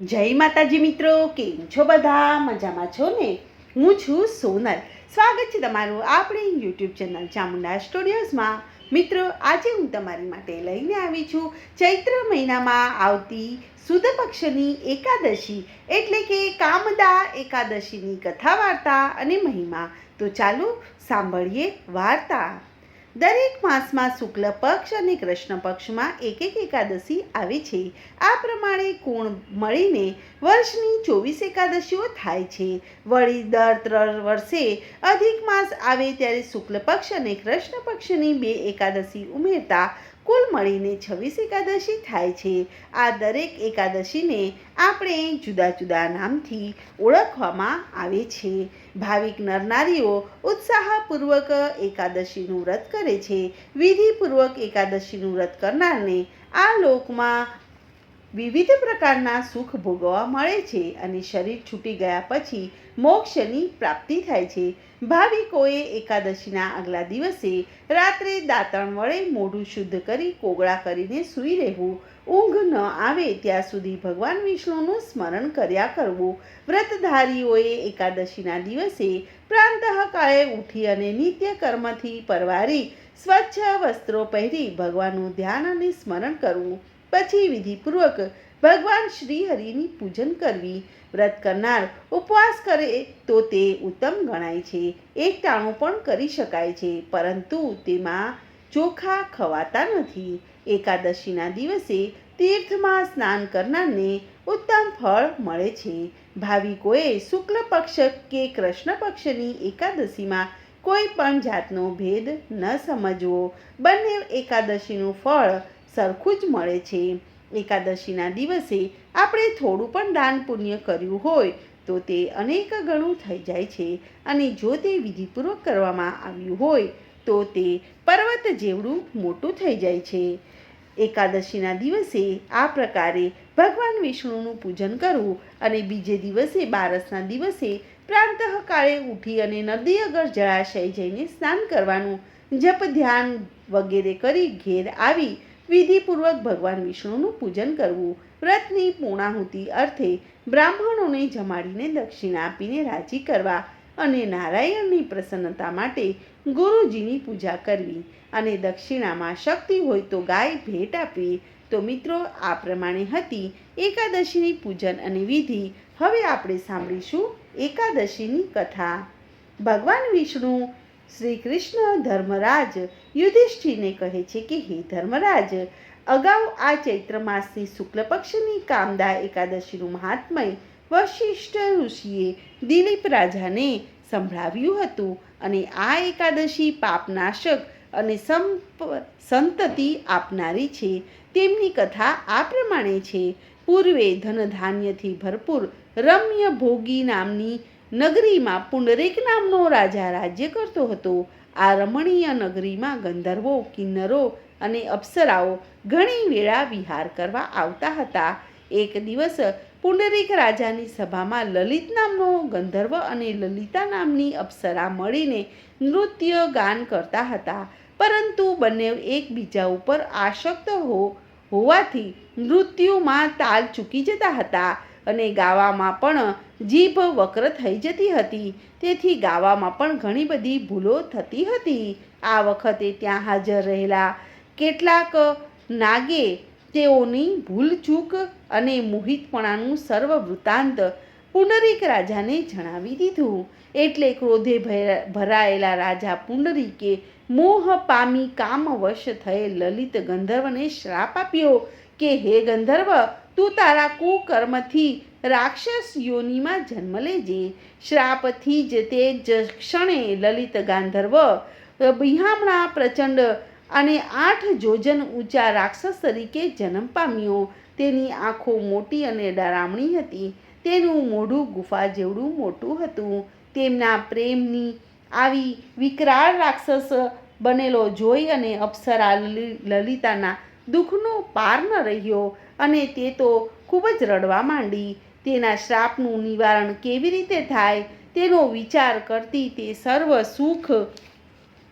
જય માતાજી મિત્રો, કેમ છો બધા? મજામાં છો ને? હું છું સોનલ. સ્વાગત છે તમારું આપણી યુટ્યુબ ચેનલ ચામુંડા સ્ટુડિયોઝમાં. મિત્રો, આજે હું તમારી માટે લઈને આવી છું ચૈત્ર મહિનામાં આવતી સુદ પક્ષની એકાદશી, એટલે કે કામદા એકાદશીની કથા વાર્તા અને મહિમા. તો ચાલો સાંભળીએ વાર્તા. દરેક માસમાં શુક્લ પક્ષ અને કૃષ્ણ પક્ષમાં એક એક એકાદશી આવે છે. આ પ્રમાણે કુણ મળીને વર્ષની ચોવીસ એકાદશીઓ થાય છે. વળી દર ત્રણ વર્ષે અધિક માસ આવે ત્યારે શુક્લ પક્ષ અને કૃષ્ણ પક્ષની બે એકાદશી ઉમેરતા કુલ મળીને છવ્વીસ એકાદશી થાય છે. આ દરેક એકાદશીને આપણે જુદા જુદા નામથી ઓળખવામાં આવે છે. ભાવિક નરનારીઓ ઉત્સાહપૂર્વક એકાદશીનું વ્રત કરે છે. વિધિપૂર્વક એકાદશીનું વ્રત કરનારને આ લોકમાં વિવિધ પ્રકારના સુખ ભોગવવા મળે છે અને શરીર છૂટી ગયા પછી મોક્ષની પ્રાપ્તિ થાય છે. ભાવિકોએ એકાદશીના આગલા દિવસે રાત્રે દાંતણ વડે મોઢું શુદ્ધ કરી કોગળા કરીને સૂઈ રહેવું. ઊંઘ ન આવે ત્યાં સુધી ભગવાન વિષ્ણુનું સ્મરણ કર્યા કરવું. વ્રતધારીઓએ એકાદશીના દિવસે પ્રાંતઃકાળે ઉઠી અને નિત્ય કર્મથી પરવારી સ્વચ્છ વસ્ત્રો પહેરી ભગવાનનું ધ્યાન અને સ્મરણ કરવું. પછી વિધિપૂર્વક ભગવાન શ્રી હરિની પૂજન કરવી. વ્રત કરનાર ઉપવાસ કરે તો તે ઉત્તમ ગણાય છે. એક ટાણું પણ કરી શકાય છે, પરંતુ તેમાં ચોખા ખવાતા નથી. એકાદશીના દિવસે તીર્થમાં સ્નાન કરનારને ઉત્તમ ફળ મળે છે. ભાવિકોએ શુક્લ પક્ષ કે કૃષ્ણ પક્ષની એકાદશીમાં કોઈ પણ જાતનો ભેદ ન સમજવો. બંને એકાદશીનું ફળ સરખું જ મળે છે. એકાદશીના દિવસે આપણે થોડું પણ દાન પુણ્ય કર્યું હોય તો તે અનેક ગણું થઈ જાય છે અને જો તે વિધિપૂર્વક કરવામાં આવ્યું હોય તો તે પર્વત જેવડું મોટું થઈ જાય છે. એકાદશીના દિવસે આ પ્રકારે ભગવાન વિષ્ણુનું પૂજન કરવું અને બીજે દિવસે બારસના દિવસે પ્રાંતઃકાળે ઉઠી અને નદી અગર જળાશય જઈને સ્નાન કરવાનું, જપ ધ્યાન વગેરે કરી ઘેર આવી વિધિપૂર્વક ભગવાન વિષ્ણુનું પૂજન કરવું. વ્રતની પૂર્ણાહુતિ અર્થે બ્રાહ્મણોને જમાડીને દક્ષિણા આપીને રાજી કરવા અને નારાયણની પ્રસન્નતા માટે ગુરુજીની પૂજા કરવી. અને દક્ષિણામાં શક્તિ હોય તો ગાય ભેટ આપવી. તો મિત્રો, આ પ્રમાણે હતી એકાદશીની પૂજન અને વિધિ. હવે આપણે સાંભળીશું એકાદશીની કથા. ભગવાન વિષ્ણુ શ્રી કૃષ્ણ ધર્મરાજ યુધિષ્ઠિરને કહે છે કે, હે ધર્મરાજ, અગાઉ આ ચૈત્ર માસની શુક્લ પક્ષની કામદા એકાદશીનું મહાત્મય વશિષ્ઠ ઋષિએ દિલીપ રાજાને સંભળાવ્યું હતું અને આ એકાદશી પાપનાશક અને સંપ, સંતતિ આપનારી છે. તેમની કથા આ પ્રમાણે છે. પૂર્વે ધન ધાન્યથી ભરપૂર રમ્ય ભોગી નામની નગરીમાં પુંડરીક નામનો રાજા રાજ્ય કરતો હતો. આ રમણીય નગરીમાં ગંધર્વો, કિન્નરો અને અપ્સરાઓ ઘણી વેળા વિહાર કરવા આવતા હતા. એક દિવસ પુંડરીક રાજાની સભામાં લલિત નામનો ગંધર્વ અને લલિતા નામની અપ્સરા મળીને નૃત્ય ગાન કરતા હતા. પરંતુ બંને એકબીજા ઉપર આશક્ત હો, હોવાથી મૃત્યુમાં તાલ ચૂકી જતા હતા. અને ગાવામાં પણ જીભ વક્ર થઈ જતી હતી. તેથી ગાવામાં પણ ઘણી બધી ભૂલો થતી હતી. આ વખતે ત્યાં હાજર રહેલા કેટલાક નાગે તેઓની ભૂલચૂક અને મોહિતપણાનું સર્વ વૃત્તાંત પુંડરીક રાજાને જણાવી દીધું. એટલે ક્રોધે ભરાયેલા રાજા પુંડરીકે મોહ પામી કામવશ થયેલ લલિત ગંધર્વને શ્રાપ આપ્યો કે, હે ગંધર્વ તું તારા કુકર્મથી રાક્ષસ યોનિમાં જન્મ લેજે. શ્રાપથી જ તે જ ક્ષણે લલિત ગાંધર્વ બિહામણા પ્રચંડ અને આઠ જોજન ઊંચા રાક્ષસ તરીકે જન્મ પામ્યો. તેની આંખો મોટી અને ડરામણી હતી. તેનું મોઢું ગુફા જેવડું મોટું હતું. તેમના પ્રેમની આવી વિકરાળ રાક્ષસ બનેલો જોઈ અને અપ્સરા લલિ- લલિતાના દુઃખનો પાર ન રહ્યો અને તે તો ખૂબ જ રડવા માંડી. તેના શ્રાપનું નિવારણ કેવી રીતે થાય તેનો વિચાર કરતી તે સર્વ સુખ,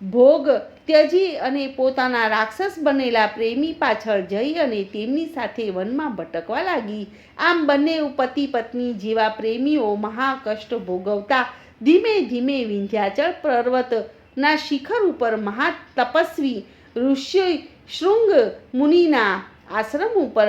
ભોગ ત્યજી અને પોતાના રાક્ષસ બનેલા પ્રેમી પાછળ જઈ અને તેમની સાથે વનમાં ભટકવા લાગી. આમ બંને પતિ પત્ની જેવા પ્રેમીઓ મહાકષ્ટ ભોગવતા ધીમે ધીમે વિંધ્યાચળ પર્વતના શિખર ઉપર મહા તપસ્વી ઋષિ શૃંગ મુનિના આશ્રમ ઉપર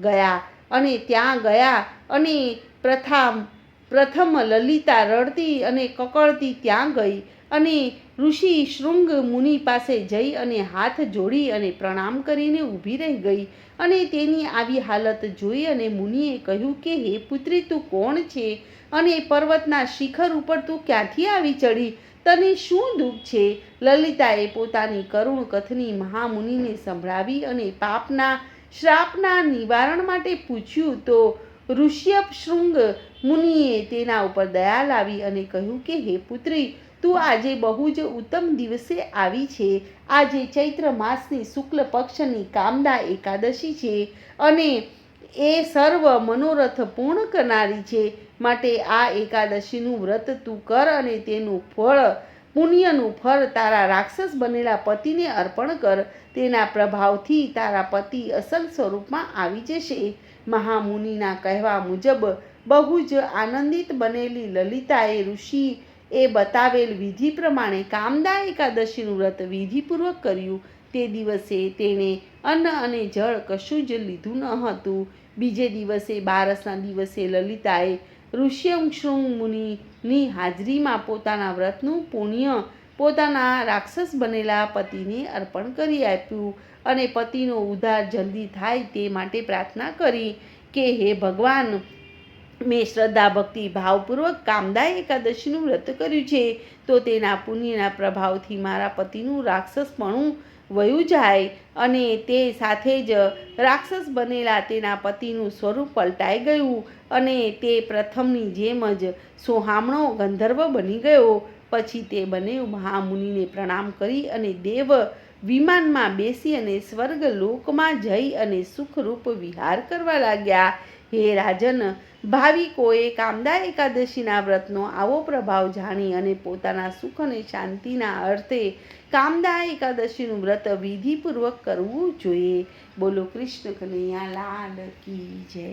ગયા અને ત્યાં ગયા અને પ્રથમ પ્રથમ લલિતા રડતી અને કકળતી ત્યાં ગઈ અને ઋષિ શૃંગ મુનિ પાસે જઈ અને હાથ જોડી અને પ્રણામ કરીને ઊભી રહી ગઈ અને તેની આવી હાલત જોઈ અને મુનિએ કહ્યું કે, હે પુત્રી, તું કોણ છે? અને પર્વતના શિખર ઉપર તું ક્યાંથી આવી ચડી તને શું દુઃખ છે? લલિતાએ પોતાની કરુણ કથની મહામુનિને સંભળાવી અને પાપના શ્રાપના નિવારણ માટે પૂછ્યું તો ઋષ્યપ શૃંગ મુનિએ તેના ઉપર દયા લાવી અને કહ્યું કે, હે પુત્રી, તું આજે બહુ જ ઉત્તમ દિવસે આવી છે. આજે ચૈત્ર માસની શુક્લ પક્ષની કામદા એકાદશી છે અને એ સર્વ મનોરથ પૂર્ણ કરનારી છે. માટે આ એકાદશીનું વ્રત તું કર અને તેનું ફળ, પુણ્યનું ફળ તારા રાક્ષસ બનેલા પતિને અર્પણ કર. તેના પ્રભાવથી તારા પતિ અસલ સ્વરૂપમાં આવી જશે. મહામુનિના કહેવા મુજબ બહુ જ આનંદિત બનેલી લલિતાએ ઋષિ એ બતાવેલ વિધિ પ્રમાણે કામદા એકાદશીનું વ્રત વિધિપૂર્વક કર્યું. તે દિવસે તેણે અન્ન અને જળ કશું જ લીધું ન હતું. બીજે દિવસે, બારસના દિવસે લલિતાએ ઋષ્યમ મુનિની હાજરીમાં પોતાના વ્રતનું પુણ્ય પોતાના રાક્ષસ બનેલા પતિને અર્પણ કરી આપ્યું અને પતિનો ઉદ્ધાર જલ્દી થાય તે માટે પ્રાર્થના કરી કે હે ભગવાન, મેં શ્રદ્ધા ભક્તિ ભાવપૂર્વક કામદા એકાદશીનું વ્રત કર્યું છે, તો તેના પુણ્યના પ્રભાવથી મારા પતિનું રાક્ષસપણું વયું જાય અને તે સાથે જ રાક્ષસ બનેલા તેના પતિનું સ્વરૂપ પલટાઈ ગયું અને તે પ્રથમની જેમ જ સોહામણો ગંધર્વ બની ગયો. પછી તે બને મહામુનિને પ્રણામ કરી અને દેવ વિમાનમાં બેસી અને સ્વર્ગ લોકમાં જઈ અને સુખરૂપ વિહાર કરવા લાગ્યા. હે રાજન ભાવિકોએ કામદા એકાદશીના વ્રતનો આવો પ્રભાવ જાણી અને પોતાના સુખ અને શાંતિના અર્થે કામદા એકાદશીનું વ્રત વિધિપૂર્વક કરવું જોઈએ. બોલો કૃષ્ણ કનૈયા, લાલ કી જય.